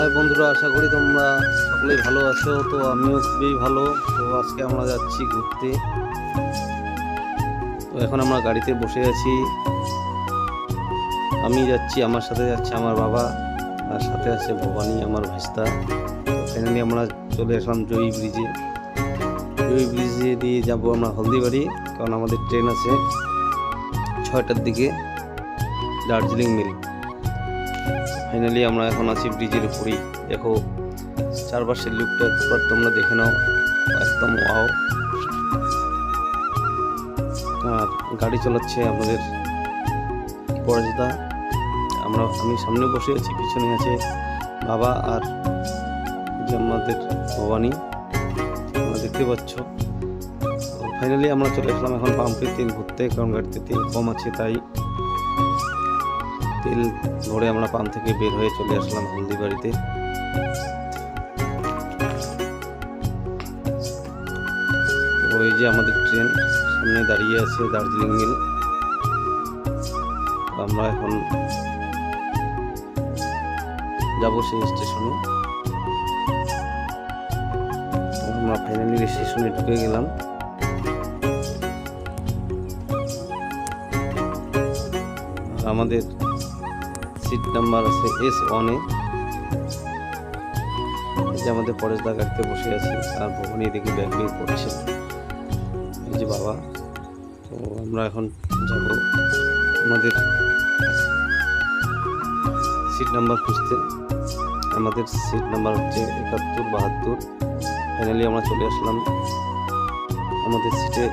High বন্ধুরা, আশা করি তোমরা সকলেই ভালো আছো। তো আমিও খুবই ভালো। তো আজকে আমরা যাচ্ছি ঘুরতে। তো এখন আমরা গাড়িতে বসে আছি। আমি যাচ্ছি, আমার সাথে যাচ্ছে আমার বাবা। আর সাথে আছে ভবানী, আমার ভাস্তা ফাইনালি আমরা চলে আসলাম জয়ী ব্রিজে জয়ী ব্রিজে দিয়ে যাব আমরা হলদিবাড়ি, কারণ আমাদের ট্রেন আছে ছয়টার দিকে, দার্জিলিং মিল। ফাইনালি আমরা এখন আছি ব্রিজের উপরেই। দেখো চারপাশের লুকটা একবার তোমরা দেখে নাও। একদম ওয়াও আর গাড়ি চালাচ্ছে আমাদের পরাজিতা। আমরা, আমি সামনে বসে আছি, পিছনে আছে বাবা আর যে আমাদের ভবানী। তোমরা দেখতে পাচ্ছ। ফাইনালি আমরা চলে আসলাম এখন পাম্পে তেল ঘুরতে কারণ গাড়িতে তেল কম আছে, তাই তেল ভরে আমরা পাম্প থেকে বের হয়ে চলে আসলাম হলদিবাড়িতে। ওই যে আমাদের ট্রেন সামনে দাঁড়িয়ে আছে দার্জিলিং মিল। আমরা এখন যাব সেই স্টেশনে। আমরা ফাইনালি স্টেশনে ঢুকে গেলাম। আমাদের সিট নাম্বার আছে এস ওয়ানে যে আমাদের পরেশদা গাড়িতে বসে আছে আর ভবনী দেখি ব্যাগ বের করছে এই যে বাবা, তো আমরা এখন যাব আমাদের সিট নাম্বার খুঁজতে। আমাদের সিট নাম্বার হচ্ছে একাত্তর বাহাত্তর। ফাইনালি আমরা চলে আসলাম আমাদের সিটে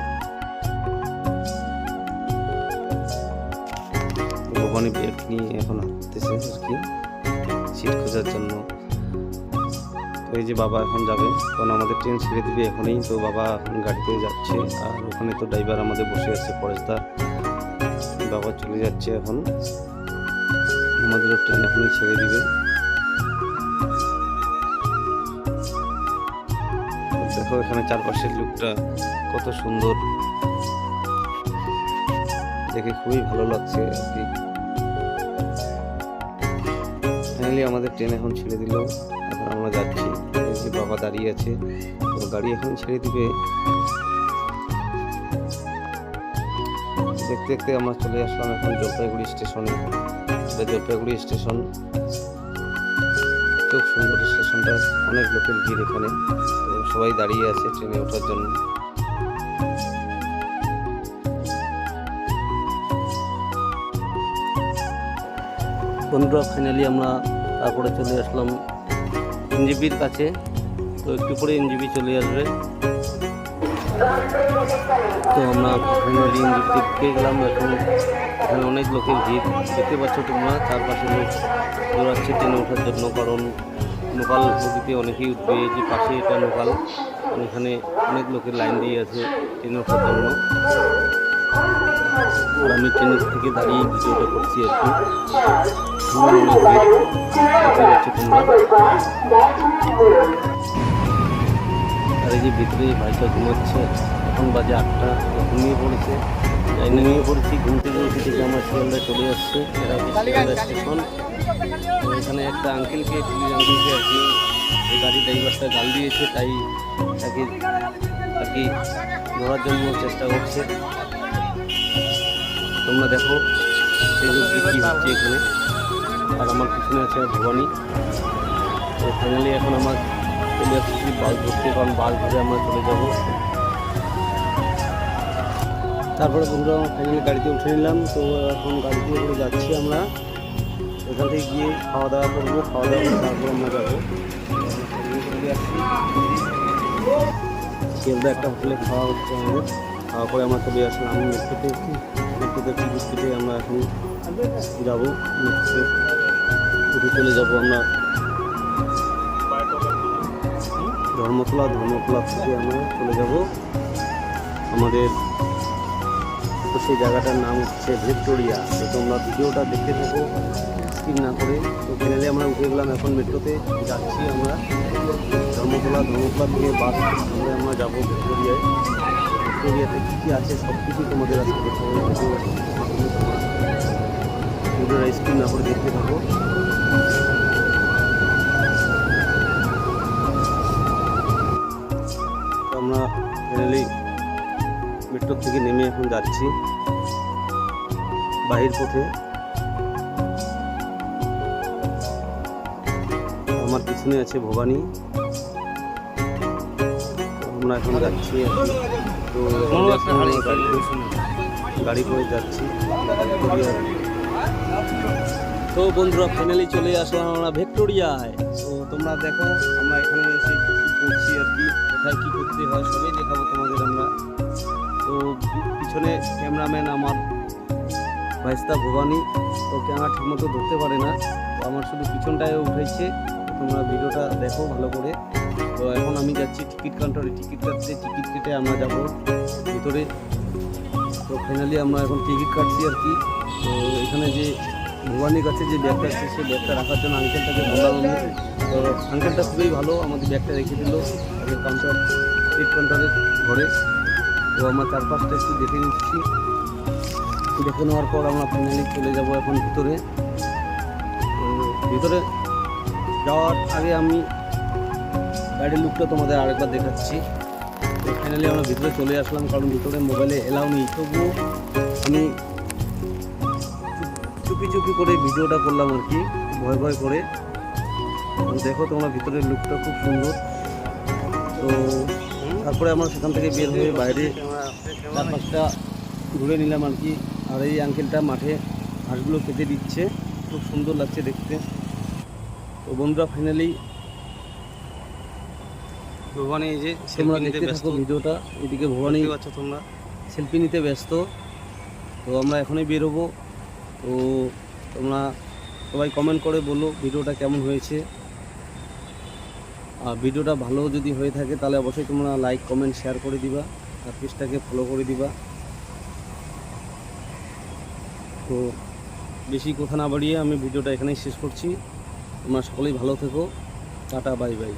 ভবানী ব্যাগ নিয়ে এখন হাঁটতেছে আর কি? সিট খোঁজার জন্য। তো এই যে বাবা এখন যাবে, কারণ আমাদের ট্রেন ছেড়ে দিবে এখনই, তো বাবা গাড়িতে যাচ্ছে, আর ওখানে তো ড্রাইভার আমাদের বসে আছে, পরেশদা। বাবা চলে যাচ্ছে এখন। আমাদেরও ট্রেন এখনই ছেড়ে দিবে। দেখো এখানে চারপাশের লুকটা কত সুন্দর। দেখে খুবই ভালো লাগছে আর কি। ফাইনালি আমাদের ট্রেন এখন ছেড়ে দিল। এখন আমরা যাচ্ছি। যে বাবা দাঁড়িয়ে আছে। তো গাড়ি এখন ছেড়ে দিবে। দেখতে দেখতে আমরা চলে আসলাম এখন জলপাইগুড়ি স্টেশনে জলপাইগুড়ি স্টেশন খুব সুন্দর স্টেশনটা অনেক লোকের ভিড় এখানে। সবাই দাঁড়িয়ে আছে ট্রেনে ওঠার জন্য। বন্ধুরা ফাইনালি আমরা তারপরে চলে আসলাম এনজিপির কাছে। তো একটু পরে এনজিপি চলে আসবে। তো আমরা ফাইনালি গেলাম। এখন এখানে অনেক লোকের ভিড়। দেখতে পাচ্ছ তোমরা, চারপাশে লোক দৌড়াচ্ছে ট্রেনে ওঠার জন্য। কারণ লোকাল বগিতে অনেকেই উঠবে। যে পাশে এটা লোকাল এখানে অনেক লোকের লাইন দিয়ে আছে ট্রেনে ওঠার জন্য। আমি ট্রেনের থেকে দাঁড়িয়ে ভিডিওটা করছি আর কি। আর এই যে ভিতরে ভাইটা ঘুমাচ্ছে, এখন বাজে আটটা ঘুমিয়ে পড়েছে। ঘুমিয়ে পড়েছি, ঘুম থেকে থেকে আমার শিয়ালদা চলে আসছে এটা স্টেশন। এখানে একটা আঙ্কেলকে আঙ্কেলকে আর কি গাড়ি ড্রাইভারটা গাল দিয়েছে, তাই তাকে আর কি ধরার জন্য চেষ্টা করছে। তোমরা দেখো এখানে। আর আমার পিছনে আছে ভবানী। তো ফাইনালি এখন আমার চলে আসছি বাস ধরতে, কারণ বাস ধরে আমরা চলে যাব। তারপরে বন্ধুরা ফাইনালি গাড়িতে উঠে নিলাম। তো এখন গাড়িতে করে যাচ্ছি আমরা। এখান থেকে গিয়ে খাওয়া দাওয়া করব। খাওয়া দাওয়া করে তারপর আমরা যাব। একটা হোটেলে খাওয়া হচ্ছে আমাদের। খাওয়া পরে আমরা চলে আসলাম। মেট্রোতে মেট্রোতে আমরা এখন যাব চলে যাব আমরা। ধর্মতলা ধর্মতলা থেকে আমরা চলে যাব। আমাদের সেই জায়গাটার নাম হচ্ছে ভিক্টোরিয়া। তো তোমরা ভিডিওটা দেখতে থাকো, স্কিপ না করে। তো ফাইনালি আমরা উঠে গেলাম এখন মেট্রোতে। যাচ্ছি আমরা ধর্মতলা ধর্মতলা থেকে বাস আমরা যাব ভিক্টোরিয়ায়। ভিক্টোরিয়াতে কী কী আছে সব কিছুই তোমাদের আজকে দেখতে ভিডিওটা স্ক্রিন না দেখতে পাবো। আমরা ফাইনালি মেট্রো থেকে নেমে এখন যাচ্ছি বাহির পথে। আমার পিছনে আছে ভবানী। আমরা এখন যাচ্ছি তো গাড়ি করে- যাচ্ছি তো বন্ধুরা ফাইনালি চলে আসলাম আমরা ভিক্টোরিয়ায়। তো তোমরা দেখো, আমরা এখানে এসে করছি আর কি, কোথায় কি করতে হয়, সবই দেখাবো তোমাদের আমরা। তো পিছনে ক্যামেরাম্যান আমার ভাইস্তা ভবানী। তো ক্যামেরা ঠিকমতো ধরতে পারে না। তো আমার শুধু পিছনটায় উঠেছে। তোমরা ভিডিওটা দেখো ভালো করে। তো এখন আমি যাচ্ছি টিকিট কাউন্টারে। টিকিট কাটতে, টিকিট কেটে আমরা যাব ভিতরে। তো ফাইনালি আমরা এখন টিকিট কাটছি আর কি। তো এখানে যে ভবানীর কাছে যে ব্যাগটা আছে, সেই ব্যাগটা রাখার জন্য আঙ্কেলটাকে বললাম আমি তো আঙ্কেলটা খুবই ভালো, আমাদের ব্যাগটা রেখে দিল কাউন্টার টিকিট কাউন্টারের ঘরে। তো আমরা চারপাশটা একটু দেখে নিচ্ছি। দেখে নেওয়ার পর আমরা ফাইনালি চলে যাব এখন ভিতরে। ভিতরে যাওয়ার আগে আমি গাড়ির লুকটা তোমাদের আরেকবার দেখাচ্ছি। ফাইনালি আমরা ভিতরে চলে আসলাম, কারণ ভিতরে মোবাইলে এলাও নেই। তবুও আমি চুপি চুপি করে ভিডিওটা করলাম আর কি, ভয় ভয় করে। দেখো তোমরা ভিতরের লুকটা খুব সুন্দর। তো তারপরে আমরা সেখান থেকে বের হয়ে বাইরে চার পাঁচটা ঘুরে নিলাম আর কি। আর এই আঙ্কেলটা মাঠে ঘাসগুলো কেটে দিচ্ছে। খুব সুন্দর লাগছে দেখতে। তো বন্ধুরা ফাইনালি ভবানী এই যে তোমরা দেখতে থাকো ভিডিওটা এদিকে ভবানী আছো তোমরা। সেলফি নিতে ব্যস্ত। তো আমরা এখনই বেরোবো। তো তোমরা সবাই কমেন্ট করে বলো ভিডিওটা কেমন হয়েছে। আর ভিডিওটা ভালো যদি হয়ে থাকে তাহলে অবশ্যই তোমরা লাইক কমেন্ট শেয়ার করে দিবা। আর পেজটাকে ফলো করে দিবা। তো বেশি কথা না বাড়িয়ে আমি ভিডিওটা এখানেই শেষ করছি। তোমরা সকলেই ভালো থেকো। Tata bye bye